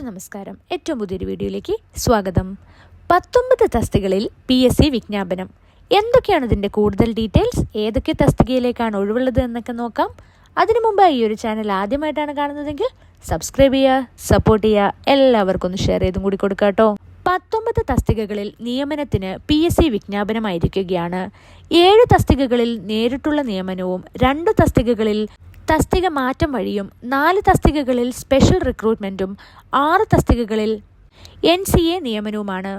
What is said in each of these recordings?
Hello നമസ്കാരം. ഏറ്റവും പുതിയൊരു വീഡിയോയിലേക്ക് സ്വാഗതം. പത്തൊമ്പത് തസ്തികളിൽ പി എസ് സി വിജ്ഞാപനം. എന്തൊക്കെയാണ് ഇതിന്റെ കൂടുതൽ ഡീറ്റെയിൽസ്? ഏതൊക്കെ തസ്തികയിലേക്കാണ് ഒഴിവുള്ളത് എന്നൊക്കെ നോക്കാം. അതിനു മുമ്പ് ഈ ഒരു ചാനൽ ആദ്യമായിട്ടാണ് കാണുന്നതെങ്കിൽ സബ്സ്ക്രൈബ് ചെയ്യുക സപ്പോർട്ട് ചെയ്യുക എല്ലാവർക്കും ഒന്ന് ഷെയർ ചെയ്തും കൂടി കൊടുക്കുക കേട്ടോ. പത്തൊമ്പത് തസ്തികകളിൽ നിയമനത്തിന് പി എസ് സി വിജ്ഞാപനമായിരിക്കുകയാണ്. ഏഴ് തസ്തികകളിൽ നേരിട്ടുള്ള നിയമനവും രണ്ട് തസ്തികകളിൽ തസ്തിക മാറ്റം വഴിയും നാല് തസ്തികകളിൽ സ്പെഷ്യൽ റിക്രൂട്ട്മെന്റും ആറ് തസ്തികകളിൽ എൻ സി എ നിയമനവുമാണ്.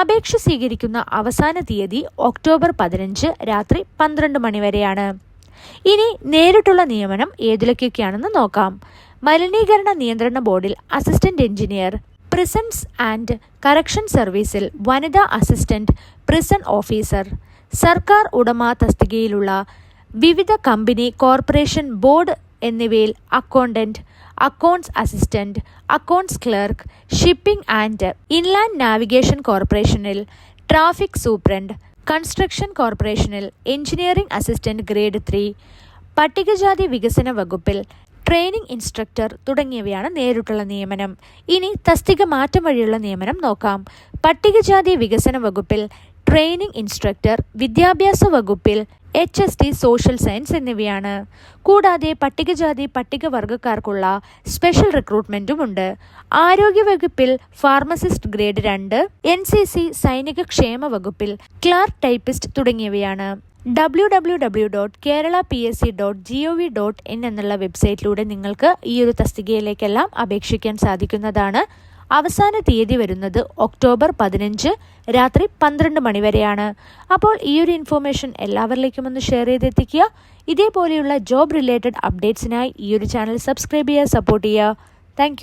അപേക്ഷ സ്വീകരിക്കുന്ന അവസാന തീയതി ഒക്ടോബർ പതിനഞ്ച് രാത്രി പന്ത്രണ്ട് മണിവരെയാണ് ഇനി നേരിട്ടുള്ള നിയമനം ഏതിലൊക്കെയൊക്കെയാണെന്ന് നോക്കാം. മലിനീകരണ നിയന്ത്രണ ബോർഡിൽ assistant engineer prisons and correction സർവീസിൽ വനിതാ അസിസ്റ്റന്റ് പ്രിസൺ ഓഫീസർ സർക്കാർ ഉടമ തസ്തികയിലുള്ള വിവിധ കമ്പനി കോർപ്പറേഷൻ ബോർഡ് എന്നിവയിൽ accountant accounts assistant accounts clerk shipping and inland navigation കോർപ്പറേഷനിൽ ട്രാഫിക് സൂപ്രണ്ട് കൺസ്ട്രക്ഷൻ കോർപ്പറേഷനിൽ എഞ്ചിനീയറിംഗ് അസിസ്റ്റന്റ് ഗ്രേഡ് ത്രീ പട്ടികജാതി വികസന വകുപ്പിൽ ട്രെയിനിംഗ് ഇൻസ്ട്രക്ടർ തുടങ്ങിയവയാണ് നേരിട്ടുള്ള നിയമനം. ഇനി തസ്തിക മാറ്റം വഴിയുള്ള നിയമനം നോക്കാം. പട്ടികജാതി വികസന വകുപ്പിൽ ട്രെയിനിംഗ് ഇൻസ്ട്രക്ടർ വിദ്യാഭ്യാസ വകുപ്പിൽ H S T social science എന്നിവയാണ്. കൂടാതെ പട്ടികജാതി പട്ടികവർഗക്കാർക്കുള്ള സ്പെഷ്യൽ റിക്രൂട്ട്മെന്റും ഉണ്ട് ആരോഗ്യവകുപ്പിൽ ഫാർമസിസ്റ്റ് ഗ്രേഡ് രണ്ട് എൻ സി സി സൈനിക ക്ഷേമ വകുപ്പിൽ ക്ലാർക്ക് ടൈപ്പിസ്റ്റ് തുടങ്ങിയവയാണ്. W W W dot Kerala P S C dot G O V dot in എന്നുള്ള വെബ്സൈറ്റിലൂടെ നിങ്ങൾക്ക് ഈ ഒരു തസ്തികയിലേക്കെല്ലാം അപേക്ഷിക്കാൻ സാധിക്കുന്നതാണ്. അവസാന തീയതി വരുന്നത് ഒക്ടോബർ പതിനഞ്ച് രാത്രി പന്ത്രണ്ട് മണി വരെയാണ് അപ്പോൾ ഈ ഒരു ഇൻഫോർമേഷൻ എല്ലാവരിലേക്കും ഒന്ന് ഷെയർ ചെയ്തെത്തിക്കുക. ഇതേപോലെയുള്ള ജോബ് റിലേറ്റഡ് അപ്ഡേറ്റ്സിനായി ഈ ഒരു ചാനൽ സബ്സ്ക്രൈബ് ചെയ്യുക സപ്പോർട്ട് ചെയ്യുക. താങ്ക്